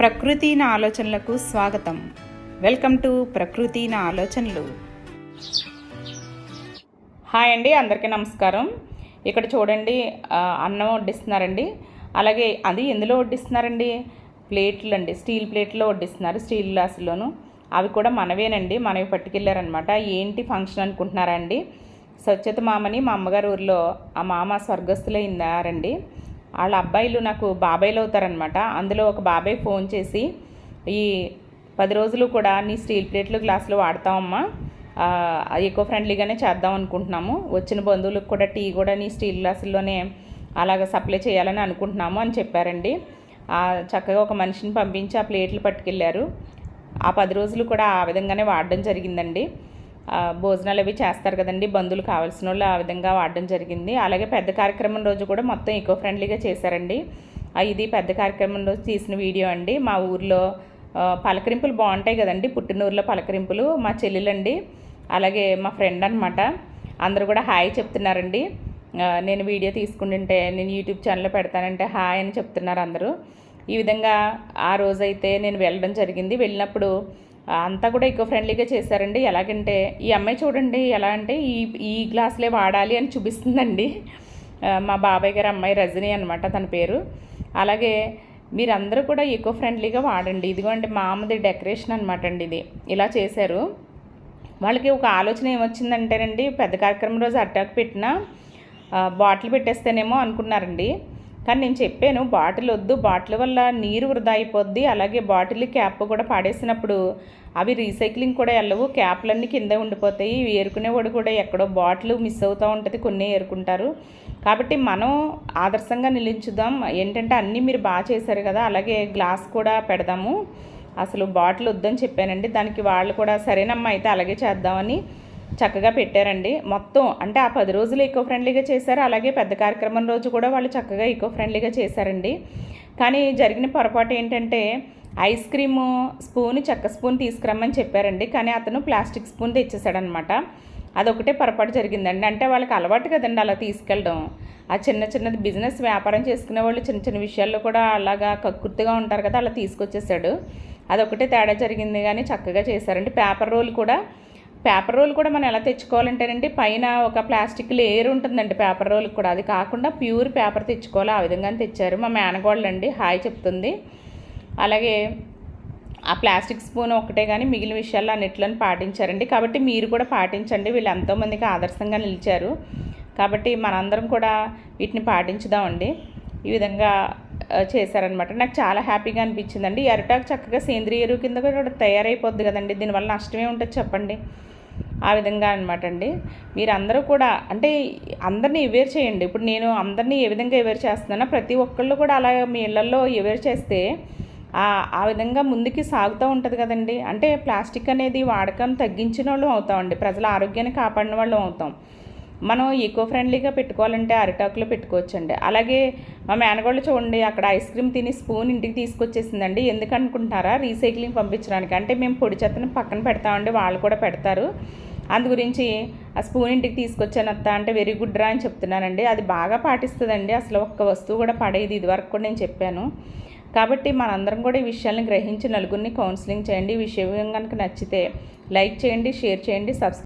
ప్రకృతి నా ఆలోచనలకు స్వాగతం. వెల్కమ్ టు ప్రకృతి నా ఆలోచనలు. హాయ్ అండి అందరికీ నమస్కారం. ఇక్కడ చూడండి అన్నం వడ్డిస్తున్నారండి. అలాగే అది ఎందులో వడ్డిస్తున్నారండి? ప్లేట్లు అండి స్టీల్ ప్లేట్లో వడ్డిస్తున్నారు స్టీల్ గ్లాసులోను. అవి కూడా మనవేనండి మనవి పట్టుకెళ్ళారనమాట ఏంటి ఫంక్షన్ అనుకుంటున్నారా అండి? స్వచ్ఛత మామని మా అమ్మగారు ఊరిలో ఆ మామ స్వర్గస్థులైందారండి. వాళ్ళ అబ్బాయిలు నాకు బాబాయ్లు అవుతారనమాట అందులో ఒక బాబాయ్ ఫోన్ చేసి ఈ పది రోజులు కూడా నీ స్టీల్ ప్లేట్లు గ్లాసులు వాడతామమ్మా ఎకో ఫ్రెండ్లీగానే చేద్దాం అనుకుంటున్నాము. వచ్చిన బంధువులకు కూడా టీ కూడా నీ స్టీల్ గ్లాసుల్లోనే అలాగ సప్లై చేయాలని అనుకుంటున్నాము అని చెప్పారండి. చక్కగా ఒక మనిషిని పంపించి ఆ ప్లేట్లు పట్టుకెళ్ళారు. ఆ పది రోజులు కూడా ఆ విధంగానే వాడడం జరిగిందండి. భోజనాలు అవి చేస్తారు కదండి. బంధువులు కావాల్సిన వాళ్ళు ఆ విధంగా వాడడం జరిగింది. అలాగే పెద్ద కార్యక్రమం రోజు కూడా మొత్తం ఈకో ఫ్రెండ్లీగా చేశారండి. ఇది పెద్ద కార్యక్రమం రోజు తీసిన వీడియో అండి. మా ఊర్లో పలకరింపులు బాగుంటాయి కదండి. పుట్టినూరులో పలకరింపులు మా చెల్లెలండి. అలాగే మా ఫ్రెండ్ అనమాట అందరూ కూడా హాయ్ చెప్తున్నారండి. నేను వీడియో తీసుకుంటుంటే నేను యూట్యూబ్ ఛానల్లో పెడతానంటే హాయ్ అని చెప్తున్నారు అందరూ. ఈ విధంగా ఆ రోజైతే నేను వెళ్ళడం జరిగింది. వెళ్ళినప్పుడు అంతా కూడా ఎకో ఫ్రెండ్లీగా చేశారండి. ఎలాగంటే ఈ అమ్మాయి చూడండి ఎలా అంటే ఈ ఈ గ్లాసులే వాడాలి అని చూపిస్తుందండి. మా బాబాయ్ గారి అమ్మాయి రజని అనమాట తన పేరు. అలాగే మీరందరూ కూడా ఎకో ఫ్రెండ్లీగా వాడండి. ఇదిగోండి అమ్మది డెకరేషన్ అనమాట అండి ఇది. ఇలా చేశారు. వాళ్ళకి ఒక ఆలోచన ఏమొచ్చిందంటేనండి పెద్ద కార్యక్రమం రోజు అట్టాకు పెట్టిన బాటిల్ పెట్టేస్తేనేమో అనుకున్నారండి. కానీ నేను చెప్పాను బాటిల్ వద్దు బాటిల్ వల్ల నీరు వృధా అయిపోద్ది. అలాగే బాటిల్ క్యాప్ కూడా పాడేసినప్పుడు అవి రీసైక్లింగ్ కూడా వెళ్ళవు క్యాప్లన్నీ కింద ఉండిపోతాయి. ఇవి ఏరుకునేవాడు కూడా ఎక్కడో బాటిల్ మిస్ అవుతూ ఉంటుంది కొన్ని ఏరుకుంటారు. కాబట్టి మనం ఆదర్శంగా నిలించుదాం. ఏంటంటే అన్నీ మీరు బాగా చేశారు కదా అలాగే గ్లాస్ కూడా పెడదాము. అసలు బాటిల్ వద్దని చెప్పానండి. దానికి వాళ్ళు కూడా సరేనమ్మా అయితే అలాగే చేద్దామని చక్కగా పెట్టారండి. మొత్తం అంటే ఆ పది రోజులు ఈకో ఫ్రెండ్లీగా చేశారు. అలాగే పెద్ద కార్యక్రమం రోజు కూడా వాళ్ళు చక్కగా ఈకో ఫ్రెండ్లీగా చేశారండి. కానీ జరిగిన పొరపాటు ఏంటంటే ఐస్ క్రీము స్పూన్ చెక్క స్పూన్ తీసుకురమ్మని చెప్పారండి. కానీ అతను ప్లాస్టిక్ స్పూన్ తెచ్చేసాడనమాట అదొకటే పొరపాటు జరిగిందండి. అంటే వాళ్ళకి అలవాటు కదండి అలా తీసుకెళ్ళడం. ఆ చిన్న చిన్నది బిజినెస్ వ్యాపారం చేసుకునే వాళ్ళు చిన్న చిన్న విషయాల్లో కూడా అలాగా కక్కుర్తిగా ఉంటారు కదా అలా తీసుకొచ్చేసాడు అదొకటే తేడా జరిగింది కానీ చక్కగా చేశారండి. పేపర్ రోల్ కూడా పేపర్ రోల్ కూడా మనం ఎలా తెచ్చుకోవాలంటేనండి పైన ఒక ప్లాస్టిక్ లేయర్ ఉంటుందండి పేపర్ రోల్ కూడా. అది కాకుండా ప్యూర్ పేపర్ తెచ్చుకోవాలి. ఆ విధంగానే తెచ్చారు. మా మేనగోళ్ళు అండి హాయ్ చెప్తుంది. అలాగే ఆ ప్లాస్టిక్ స్పూన్ ఒకటే కానీ మిగిలిన విషయాల్లో అన్నిట్లను పాటించారండి. కాబట్టి మీరు కూడా పాటించండి. వీళ్ళు ఎంతోమందికి ఆదర్శంగా నిలిచారు. కాబట్టి మనందరం కూడా వీటిని పాటించుదామండి. ఈ విధంగా చేశారనమాట నాకు చాలా హ్యాపీగా అనిపించిందండి. ఈ అరిటాకు చక్కగా సేంద్రియ ఎరువు కింద కూడా తయారైపోద్ది కదండి. దీనివల్ల నష్టమే ఉంటుంది చెప్పండి. ఆ విధంగా అనమాట అండి. మీరందరూ కూడా అంటే అందరినీ అవేర్ చేయండి. ఇప్పుడు నేను అందరినీ ఏ విధంగా అవేర్ చేస్తున్నానో ప్రతి ఒక్కళ్ళు కూడా అలా మీ ఇళ్ళలో అవేర్ చేస్తే ఆ విధంగా ముందుకి సాగుతూ ఉంటుంది కదండి. అంటే ప్లాస్టిక్ అనేది వాడకం తగ్గించిన వాళ్ళు అవుతామండి. ప్రజల ఆరోగ్యాన్ని కాపాడిన వాళ్ళు అవుతాం. మనం ఈకో ఫ్రెండ్లీగా పెట్టుకోవాలంటే అరిటాకులో పెట్టుకోవచ్చండి. అలాగే మా మేనగోళ్ళు చూడండి అక్కడ ఐస్ క్రీమ్ తిని స్పూన్ ఇంటికి తీసుకొచ్చేసిందండి. ఎందుకనుకుంటున్నారా రీసైక్లింగ్ పంపించడానికి. అంటే మేము పొడి చెత్తను పక్కన పెడతామండి వాళ్ళు కూడా పెడతారు. అందు గురించి ఆ స్పూన్ ఇంటికి తీసుకొచ్చాను అత్త అంటే వెరీ గుడ్ రా అని చెప్తున్నానండి అది బాగా పాటిస్తుందండి. అసలు ఒక్క వస్తువు కూడా పడేది ఇదివరకు కూడా నేను చెప్పాను. కాబట్టి మనందరం కూడా ఈ విషయాలను గ్రహించి నలుగురిని కౌన్సిలింగ్ చేయండి. ఈ విషయం కనుక నచ్చితే లైక్ చేయండి షేర్ చేయండి సబ్స్క్రైబ్